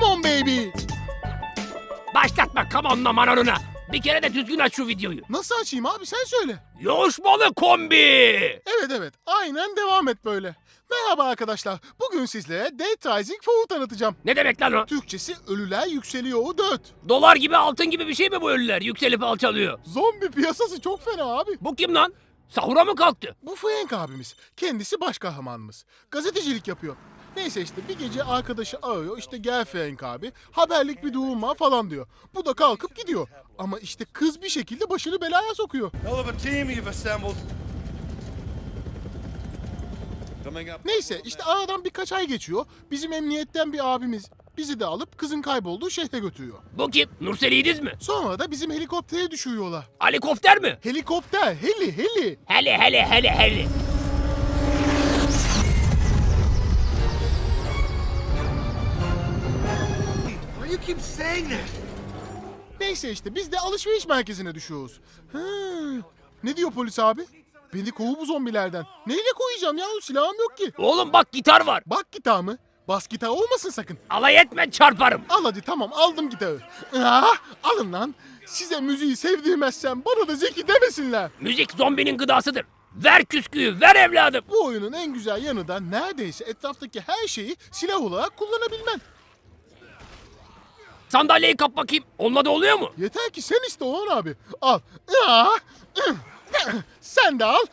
Come on baby. Başlatma kamonla manonuna. Bir kere de düzgün aç şu videoyu. Nasıl açayım abi sen söyle. Yoğuşmalı kombi. Evet evet aynen devam et böyle. Merhaba arkadaşlar. Bugün sizlere Dead Rising 4 tanıtacağım. Ne demek lan o? Türkçesi Ölüler Yükseliyor 4. Dolar gibi altın gibi bir şey mi bu ölüler? Yükselip alçalıyor. Zombi piyasası çok fena abi. Bu kim lan? Sahura mı kalktı? Bu Frank abimiz. Kendisi baş kahramanımız. Gazetecilik yapıyor. Neyse işte bir gece arkadaşı arıyor işte gel Frank abi haberlik bir durum var falan diyor. Bu da kalkıp gidiyor. Ama işte kız bir şekilde başını belaya sokuyor. Neyse işte aradan birkaç ay geçiyor. Bizim emniyetten bir abimiz bizi de alıp kızın kaybolduğu şehre götürüyor. Bu kim? Nursel İdiz mi? Sonra da bizim helikoptere düşürüyorlar. Helikopter mi? Helikopter, heli, heli. Hele hele hele hele. Neyse işte biz de alışveriş merkezine düşüyoruz. Ha, ne diyor polis abi? Beni kovu bu zombilerden. Neyle koyacağım ya? Silahım yok ki. Oğlum bak gitar var. Bak gitar mı? Bas gitar olmasın sakın. Alay etme çarparım. Al hadi tamam aldım gitarı. Ah, alın lan. Size müziği sevdirmezsem bana da Zeki demesinler. Müzik zombinin gıdasıdır. Ver küsküyü, ver evladım. Bu oyunun en güzel yanı da neredeyse etraftaki her şeyi silah olarak kullanabilmen. Sandalyeyi kap bakayım. Onunla da oluyor mu? Yeter ki sen iste Orhan abi. Al. Ah, Sen de al.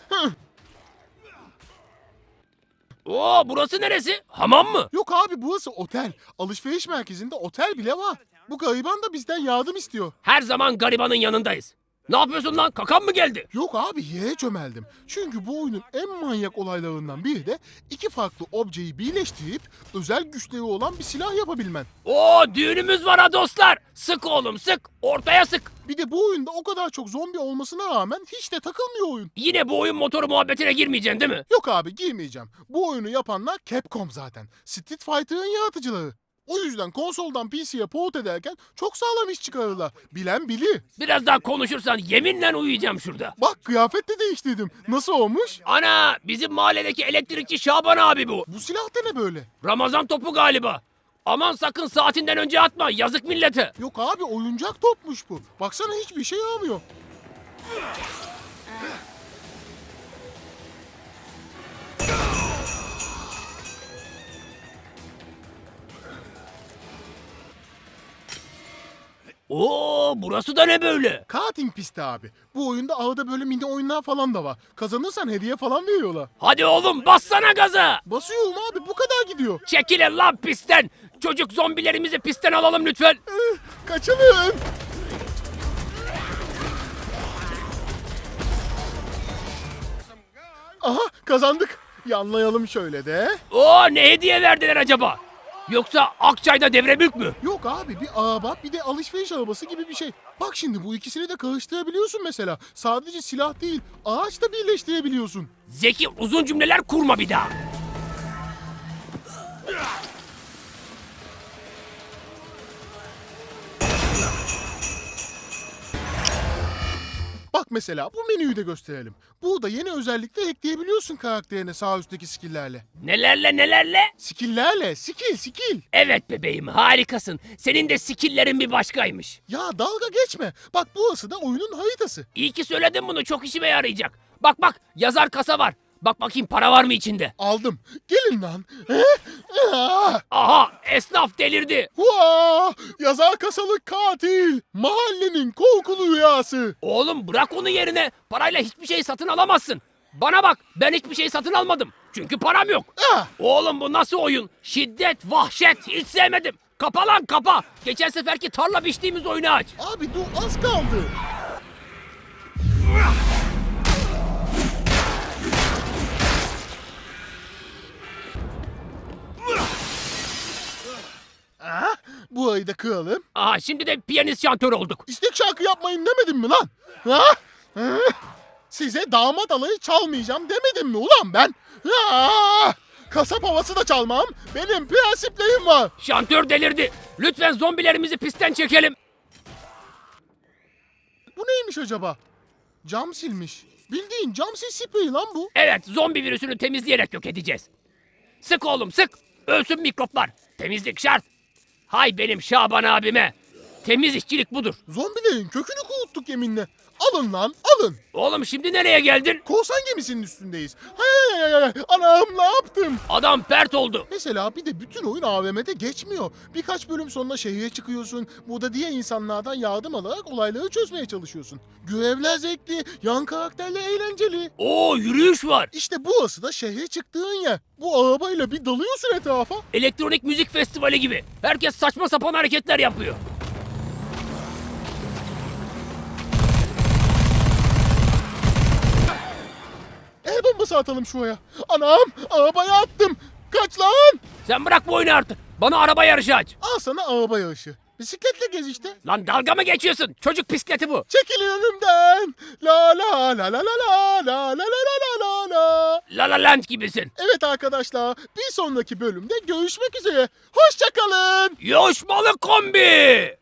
Oo burası neresi? Hamam mı? Yok abi burası otel. Alışveriş merkezinde otel bile var. Bu gariban da bizden yardım istiyor. Her zaman garibanın yanındayız. Ne yapıyorsun lan? Kakan mı geldi? Yok abi yere çömeldim. Çünkü bu oyunun en manyak olaylarından biri de iki farklı objeyi birleştirip özel güçleri olan bir silah yapabilmen. Oo düğünümüz var ha dostlar. Sık oğlum sık. Ortaya sık. Bir de bu oyunda o kadar çok zombi olmasına rağmen hiç de takılmıyor oyun. Yine bu oyun motoru muhabbetine girmeyeceksin değil mi? Yok abi girmeyeceğim. Bu oyunu yapanlar Capcom zaten. Street Fighter'ın yaratıcıları. O yüzden konsoldan PC'ye port ederken çok sağlam iş çıkarırlar. Bilen bilir. Biraz daha konuşursan yeminle uyuyacağım şurada. Bak kıyafet de değiştirdim. Nasıl olmuş? Ana bizim mahalledeki elektrikçi Şaban abi bu. Bu silah da ne böyle? Ramazan topu galiba. Aman sakın saatinden önce atma. Yazık millete. Yok abi oyuncak topmuş bu. Baksana hiçbir şey yaramıyor. Oo burası da ne böyle? Karting pisti abi. Bu oyunda arada böyle mini oyunlar falan da var. Kazanırsan hediye falan veriyorlar. Hadi oğlum bassana gaza. Basıyorum abi bu kadar gidiyor. Çekilin lan pistten. Çocuk zombilerimizi pistten alalım lütfen. Eh, Kaçalım. Aha kazandık. Yanlayalım şöyle de. Oo ne hediye verdiler acaba? Yoksa Akçay'da devre mülk mü? Yok abi bir araba bir de alışveriş arabası gibi bir şey. Bak şimdi bu ikisini de karıştırabiliyorsun mesela. Sadece silah değil ağaç da birleştirebiliyorsun. Zeki uzun cümleler kurma bir daha. Bak mesela bu menüyü de gösterelim. Burada yeni özellikle ekleyebiliyorsun karakterine sağ üstteki skill'lerle. Nelerle nelerle? Skill'lerle skill skill. Evet bebeğim harikasın. Senin de skilllerin bir başkaymış. Ya dalga geçme. Bak burası da oyunun haritası. İyi ki söyledin bunu çok işime yarayacak. Bak bak yazar kasa var. Bak bakayım para var mı içinde? Aldım. Gelin lan. Eh, Aha esnaf delirdi. hua! Yazar kasalı katil. Mahallenin korkulu rüyası. Oğlum bırak onu yerine. Parayla hiçbir şey satın alamazsın. Bana bak ben hiçbir şey satın almadım. Çünkü param yok. Ah, Oğlum bu nasıl oyun? Şiddet, vahşet hiç sevmedim. Kapa lan kapa. Geçen seferki tarla biçtiğimiz oyunu aç. abi dur az kaldı. Bu ayı da kıralım. Aha şimdi de piyanist şantör olduk. İstek şarkı yapmayın demedim mi lan? Ha? Ha? Size damat alayı çalmayacağım demedim mi ulan ben? Ha? Kasap havası da çalmam. Benim prensiplerim var. Şantör delirdi. Lütfen zombilerimizi pistten çekelim. Bu neymiş acaba? Cam silmiş. Bildiğin cam sil spreyi lan bu. Evet zombi virüsünü temizleyerek yok edeceğiz. Sık oğlum sık. Ölsün mikroplar. Temizlik şart. Hay benim Şaban abime. Temiz işçilik budur. Zombilerin kökünü kuğuttuk yeminle. Alın lan alın. Oğlum şimdi nereye geldin? Korsan gemisinin üstündeyiz. Hay hay hay hay. Anam ne yaptım? Adam pert oldu. Mesela bir de bütün oyun AVM'de geçmiyor. Birkaç bölüm sonunda şehire çıkıyorsun. Burada diğer insanlardan yardım alarak olayları çözmeye çalışıyorsun. Görevler zevkli, yan karakterler eğlenceli. Oo yürüyüş var. İşte burası da şehre çıktığın yer. Bu arabayla bir dalıyorsun etrafa. Elektronik müzik festivali gibi. Herkes saçma sapan hareketler yapıyor. Bombası atalım şuraya. Anam arabaya attım. Kaç lan. Sen bırak bu oyunu artık. Bana araba yarışı aç. Al sana araba yarışı. Bisikletle gez işte. Lan dalga mı geçiyorsun? Çocuk bisikleti bu. Çekilin önümden. La la la la la la la la la la la la. La La Land gibisin. Evet arkadaşlar bir sonraki bölümde görüşmek üzere. Hoşçakalın. Yoşmalı kombi.